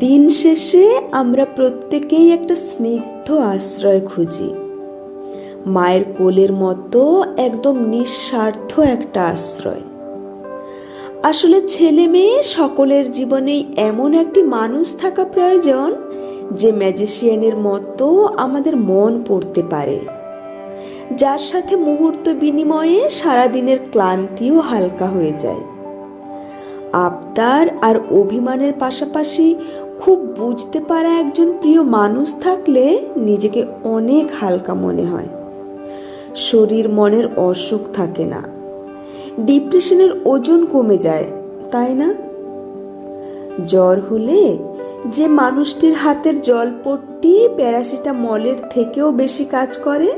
দিন শেষে আমরা প্রত্যেকেই একটা স্নিগ্ধ আশ্রয় খুঁজি। মায়ের কোলের মতো একদম নিঃস্বার্থ একটা আশ্রয়। আসলে ছেলে মেয়ে সকলের জীবনেই এমন একটি মানুষ থাকা প্রয়োজন, যে ম্যাজিশিয়ানের মতো আমাদের মন পড়তে পারে। যার সাথে মুহূর্ত বিনিময়ে সারাদিনের ক্লান্তিও হালকা হয়ে যায়। আবদার আর অভিমানের পাশাপাশি খুব বুঝতে পারা একজন প্রিয় মানুষ থাকলে নিজেকে অনেক হালকা মনে হয়। শরীর মনের অসুখ থাকে না। ডিপ্রেশনের ওজন কমে যায়, তাই না? জ্বর হলে যে মানুষটির হাতের জলপট্টি প্যারাসিটামলের থেকেও বেশি কাজ করে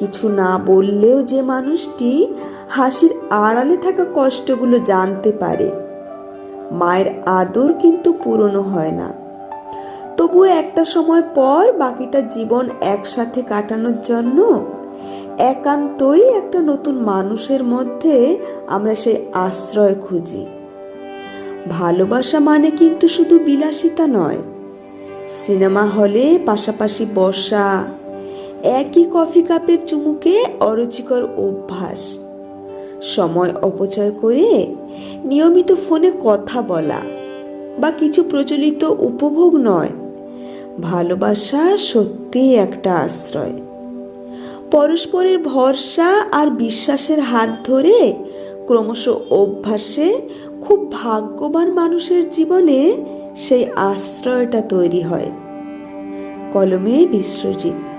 কিছু না বললেও যে মানুষটি হাসির আড়ালে থাকা কষ্টগুলো জানতে পারে। মায়ের আদর কিন্তু পুরনো হয় না। তবুও একটা সময় পর বাকিটা জীবন একসাথে কাটানোর জন্য একান্তই একটা নতুন মানুষের মধ্যে আমরা সেই আশ্রয় খুঁজি। ভালোবাসা মানে কিন্তু শুধু বিলাসিতা নয়। সিনেমা হলে পাশাপাশি বসা একই কফি কাপের চুমুকে অরুচিকর অভ্যাস। সময় অপচয় করে নিয়মিত ফোনে কথা বলা বা কিছু প্রচলিত উপভোগ নয়, ভালোবাসা সত্যিই একটা আশ্রয়। পরস্পরের ভরসা আর বিশ্বাসের হাত ধরে ক্রমশ অভ্যাসে খুব ভাগ্যবান মানুষের জীবনে সেই আশ্রয়টা তৈরি হয়। কলমে বিশ্বজিৎ।